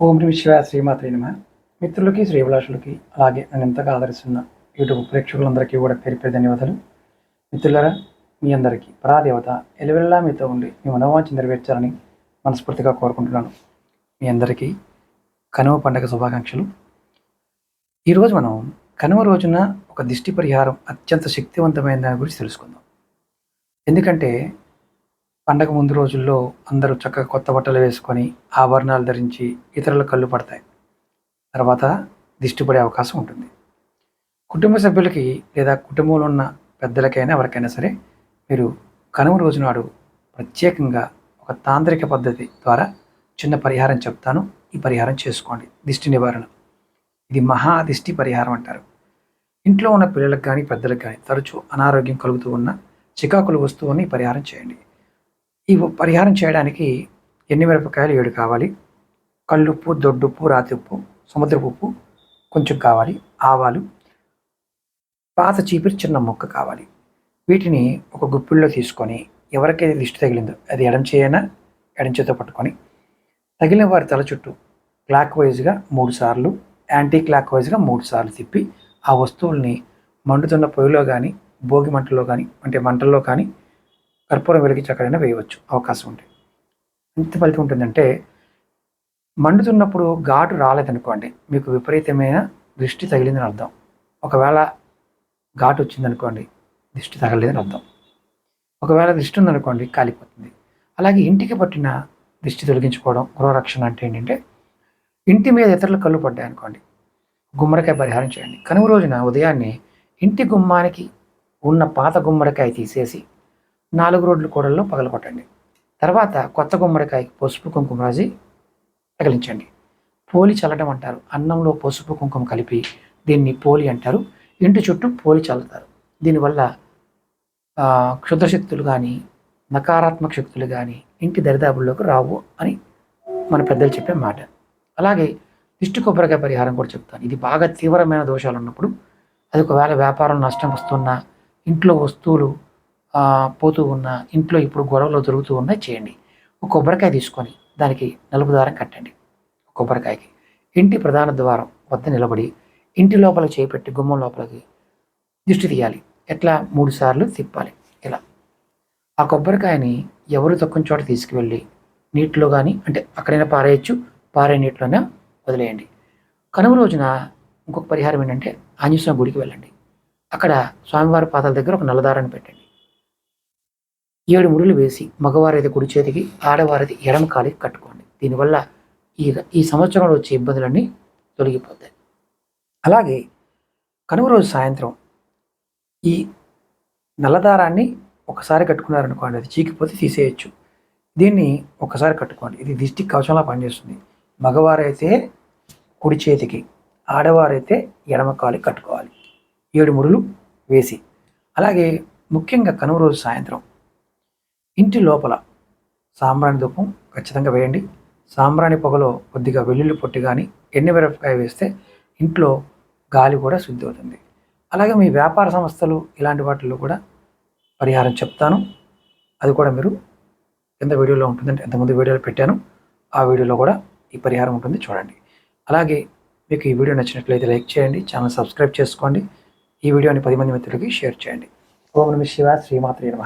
ఓం నమ శివ శ్రీమాత నమ. మిత్రులకి శ్రీభిలాషులకి అలాగే నన్ను ఎంతగా ఆదరిస్తున్న యూట్యూబ్ ప్రేక్షకులందరికీ కూడా పేరు పేరు ధన్యవాదాలు. మిత్రులరా మీ అందరికీ పరాదేవత ఎలివెల్లా మీతో ఉండి మీ మనోవాంఛ నెరవేర్చాలని మనస్ఫూర్తిగా కోరుకుంటున్నాను. మీ అందరికీ కనుమ పండగ శుభాకాంక్షలు. ఈరోజు మనం కనుమ రోజున ఒక దిష్టి పరిహారం అత్యంత శక్తివంతమైన దాని గురించి తెలుసుకుందాం. ఎందుకంటే పండగ ముందు రోజుల్లో అందరూ చక్కగా కొత్త బట్టలు వేసుకొని ఆభరణాలు ధరించి ఇతరుల కళ్ళు పడతాయి. తర్వాత దిష్టి పడే అవకాశం ఉంటుంది. కుటుంబ సభ్యులకి లేదా కుటుంబంలో ఉన్న పెద్దలకైనా ఎవరికైనా సరే మీరు కనుమ రోజు నాడు ప్రత్యేకంగా ఒక తాంత్రిక పద్ధతి ద్వారా చిన్న పరిహారం చెప్తాను. ఈ పరిహారం చేసుకోండి. దిష్టి నివారణ. ఇది మహా దిష్టి పరిహారం అంటారు. ఇంట్లో ఉన్న పిల్లలకు కానీ పెద్దలకు కానీ తరచూ అనారోగ్యం కలుగుతూ ఉన్న చికాకులు వస్తువుని పరిహారం చేయండి. ఈ పరిహారం చేయడానికి ఎన్ని మిరపకాయలు ఏడు కావాలి? కళ్ళుప్పు దొడ్డుప్పు రాతిప్పు సముద్రపు ఉప్పు కొంచెం కావాలి. ఆవాలు పాత చీపిరి చిన్న మొక్క కావాలి. వీటిని ఒక గుప్పిల్లో తీసుకొని ఎవరికైతే దిష్టి తగిలిందో అది ఎడం చేయనా ఎడం చేతో పట్టుకొని తగిలిన వారి తల చుట్టూ క్లాక్ వైజ్గా మూడు సార్లు యాంటీ క్లాక్ వైజ్గా మూడు సార్లు తిప్పి ఆ వస్తువుల్ని మండుతున్న పొయ్యిలో కానీ భోగి మంటల్లో కానీ అంటే మంటల్లో కానీ కర్పూరం వెలిగించి అక్కడైనా వేయవచ్చు. అవకాశం ఉంటుంది ఎంత ఫలితం ఉంటుందంటే మండుతున్నప్పుడు ఘాటు రాలేదనుకోండి మీకు విపరీతమైన దృష్టి తగిలిందని అర్థం. ఒకవేళ ఘాటు వచ్చిందనుకోండి దృష్టి తగలేదని అర్థం. ఒకవేళ దృష్టి ఉందనుకోండి కాలిపోతుంది. అలాగే ఇంటికి పట్టిన దృష్టి తొలగించుకోవడం గృహరక్షణ అంటే ఏంటంటే ఇంటి మీద ఇతరుల కళ్ళు పడ్డాయి అనుకోండి గుమ్మడికాయ పరిహారం చేయండి. కనుమ రోజున ఉదయాన్నే ఇంటి గుమ్మానికి ఉన్న పాత గుమ్మడికాయ తీసేసి నాలుగు రోడ్ల కూడల్లో పగలగొట్టండి. తర్వాత కొత్త గుమ్మడికాయకి పసుపు కుంకుమ రాసి తగిలించండి. పోలి చల్లడం అంటారు అన్నంలో పసుపు కుంకుమ కలిపి దీన్ని పోలి అంటారు. ఇంటి చుట్టూ పోలి చల్లుతారు. దీనివల్ల క్షుద్రశక్తులు కానీ నకారాత్మక శక్తులు కానీ ఇంటి దరిదాపుల్లోకి రావు అని మన పెద్దలు చెప్పే మాట. అలాగే దిష్టి కొబ్బరికాయ పరిహారం కూడా చెప్తాను. ఇది బాగా తీవ్రమైన దోషాలు ఉన్నప్పుడు అది ఒకవేళ వ్యాపారం నష్టం వస్తున్నా ఇంట్లో వస్తువులు పోతూ ఉన్న ఇంట్లో ఇప్పుడు గొడవలు జరుగుతూ ఉన్నాయి చేయండి. ఒక కొబ్బరికాయ తీసుకొని దానికి నలుపు దారం కట్టండి. కొబ్బరికాయకి. ఇంటి ప్రధాన ద్వారం వద్ద నిలబడి ఇంటి లోపల చేపెట్టి గుమ్మం లోపలికి దిష్టి తీయాలి. ఎట్లా? మూడు సార్లు తిప్పాలి. ఇలా. ఆ కొబ్బరికాయని ఎవరు తక్కువ చోట తీసుకువెళ్ళి నీటిలో కానీ అంటే అక్కడైనా పారేయచ్చు పారే నీటిలోనే వదిలేయండి. కనుమ రోజున ఇంకొక పరిహారం ఏంటంటే ఆంజనేయ గుడికి వెళ్ళండి. అక్కడ స్వామివారి పాదాల దగ్గర ఒక నల్లదారాన్ని పెట్టండి. ఏడు ముడులు వేసి మగవారిది కుడి చేతికి ఆడవారిది ఎడమ కాలికి కట్టుకోండి. దీనివల్ల ఈ ఈ సంవత్సరంలో వచ్చే ఇబ్బందులన్నీ తొలగిపోతాయి. అలాగే కనుమ రోజు సాయంత్రం ఈ నల్లదారాన్ని ఒకసారి కట్టుకున్నారనుకోండి అది చీకిపోతే తీసేయచ్చు. దీన్ని ఒకసారి కట్టుకోండి. ఇది దిష్టి కవచంలా పనిచేస్తుంది. మగవారైతే కుడి చేతికి ఆడవారైతే ఎడమ కాలి కట్టుకోవాలి. ఏడు ముడులు వేసి. అలాగే ముఖ్యంగా కనుమ రోజు సాయంత్రం ఇంటి లోపల సాంబ్రాణి ధూపం ఖచ్చితంగా వేయండి. సాంబ్రాణి పొగలో కొద్దిగా వెల్లుల్లి పొట్టి కానీ ఎన్ని మిరపకాయ వేస్తే ఇంట్లో గాలి కూడా శుద్ధి అవుతుంది. అలాగే మీ వ్యాపార సంస్థలు ఇలాంటి వాటిల్లో కూడా పరిహారం చెప్తాను. అది కూడా మీరు ఎంత వీడియోలో ఉంటుందంటే ఎంతమంది వీడియోలు పెట్టాను ఆ వీడియోలో కూడా ఈ పరిహారం ఉంటుంది చూడండి. అలాగే మీకు ఈ వీడియో నచ్చినట్లయితే లైక్ చేయండి ఛానల్ సబ్స్క్రైబ్ చేసుకోండి ఈ వీడియోని పది మంది మిత్రులకి షేర్ చేయండి. ఓం నమ శివ శ్రీమాత్రి నమ.